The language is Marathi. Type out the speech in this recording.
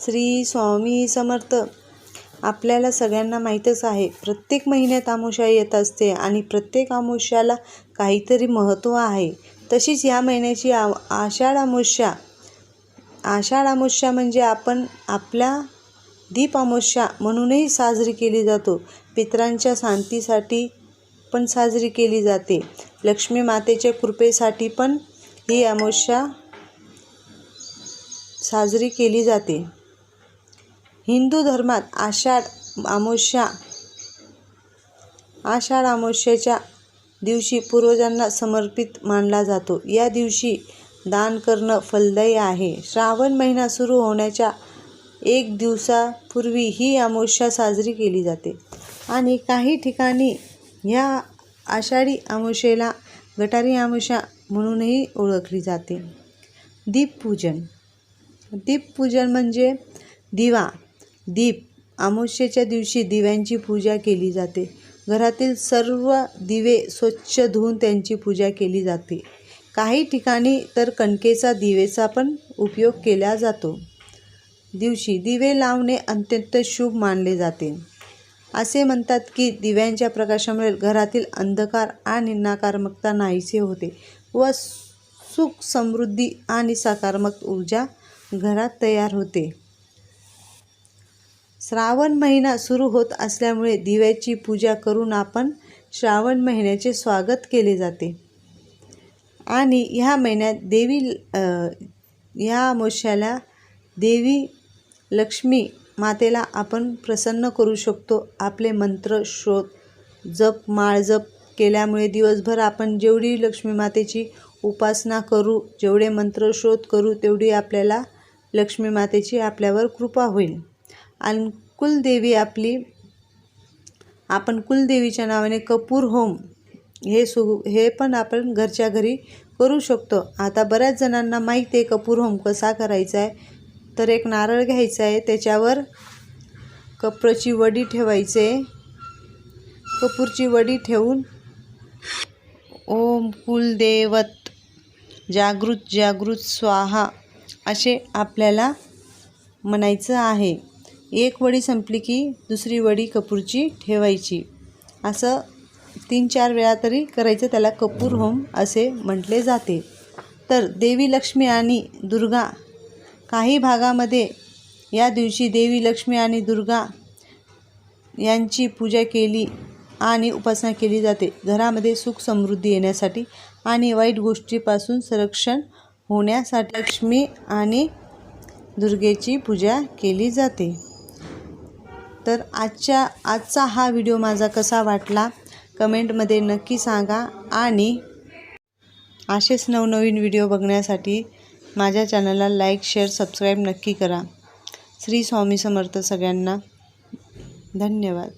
श्री स्वामी समर्थ. आपल्याला सगळ्यांना माहीतच आहे प्रत्येक महिन्यात अमावस्या येत असते आणि प्रत्येक अमावस्याला काहीतरी महत्त्व आहे. तशीच या महिन्याची आ आषाढ अमावस्या आषाढ अमावस्या म्हणजे आपण आपल्या दीप अमावस्या म्हणूनही साजरी केली जातो. पितरांच्या शांतीसाठी पण साजरी केली जाते. लक्ष्मी मातेच्या कृपेसाठी पण ही अमावस्या साजरी केली जाते. हिंदू धर्मात आषाढ अमावस्या आषाढ अमावस्येच्या दिवशी पूर्वजांना समर्पित मानला जातो. या दिवशी दान करणं फलदायी आहे. श्रावण महिना सुरू होण्याच्या एक दिवसापूर्वी ही अमावस्या साजरी केली जाते. आणि काही ठिकाणी ह्या आषाढी अमावस्येला गटारी अमावस्या म्हणूनही ओळखली जाते. दीपपूजन. दीपपूजन म्हणजे दिवा. दीप. अमावस्येच्या दिवशी दिव्यांची पूजा केली जाते. घरातील सर्व दिवे स्वच्छ धुवून त्यांची पूजा केली जाते. काही ठिकाणी तर कणकेचा दिवेचा पण उपयोग केला जातो. दिवशी दिवे लावणे अत्यंत शुभ मानले जाते. असे म्हणतात की दिव्यांच्या प्रकाशामुळे घरातील अंधकार आणि नकारात्मकता नाहीसे होते व सुख समृद्धी आणि सकारात्मक ऊर्जा घरात तयार होते. श्रावण महिना सुरू होत असल्यामुळे दिव्याची पूजा करून आपण श्रावण महिन्याचे स्वागत केले जाते. आणि ह्या महिन्यात देवी ह्या अमावस्याला देवी लक्ष्मी मातेला आपण प्रसन्न करू शकतो. आपले मंत्र श्रोत जप माळ जप केल्यामुळे दिवसभर आपण जेवढी लक्ष्मी मातेची उपासना करू जेवढे मंत्र श्रोत करू तेवढी आपल्याला लक्ष्मी मातेची आपल्यावर कृपा होईल. आणि कुलदेवी आपली आपण कुलदेवीच्या नावाने कपूर होम हे सु हे पण आपण घरच्या घरी करू शकतो. आता बऱ्याच जणांना माहीत आहे कपूर होम कसा करायचा आहे. तर एक नारळ घ्यायचा आहे त्याच्यावर कपराची वडी ठेवायचे. कपूरची वडी ठेवून ओम कुलदेवत जागृत जागृत स्वाहा असे आपल्याला म्हणायचं आहे. एक वडी संपली की दुसरी वडी कपूरची ठेवायची. असं तीन चार वेळा तरी करायचं त्याला कपूर होम असे म्हटले जाते. तर देवी लक्ष्मी आणि दुर्गा काही भागामध्ये या दिवशी देवी लक्ष्मी आणि दुर्गा यांची पूजा केली आणि उपासना केली जाते. घरामध्ये सुख समृद्धी येण्यासाठी आणि वाईट गोष्टीपासून संरक्षण होण्यासाठी लक्ष्मी आणि दुर्गेची पूजा केली जाते. तर आजच्या आजचा हा व्हिडिओ माझा कसा वाटला कमेंटमध्ये नक्की सांगा आणि असेच नवनवीन व्हिडिओ बघण्यासाठी माझ्या चॅनलला लाईक शेअर सबस्क्राईब नक्की करा. श्री स्वामी समर्थ सगळ्यांना धन्यवाद.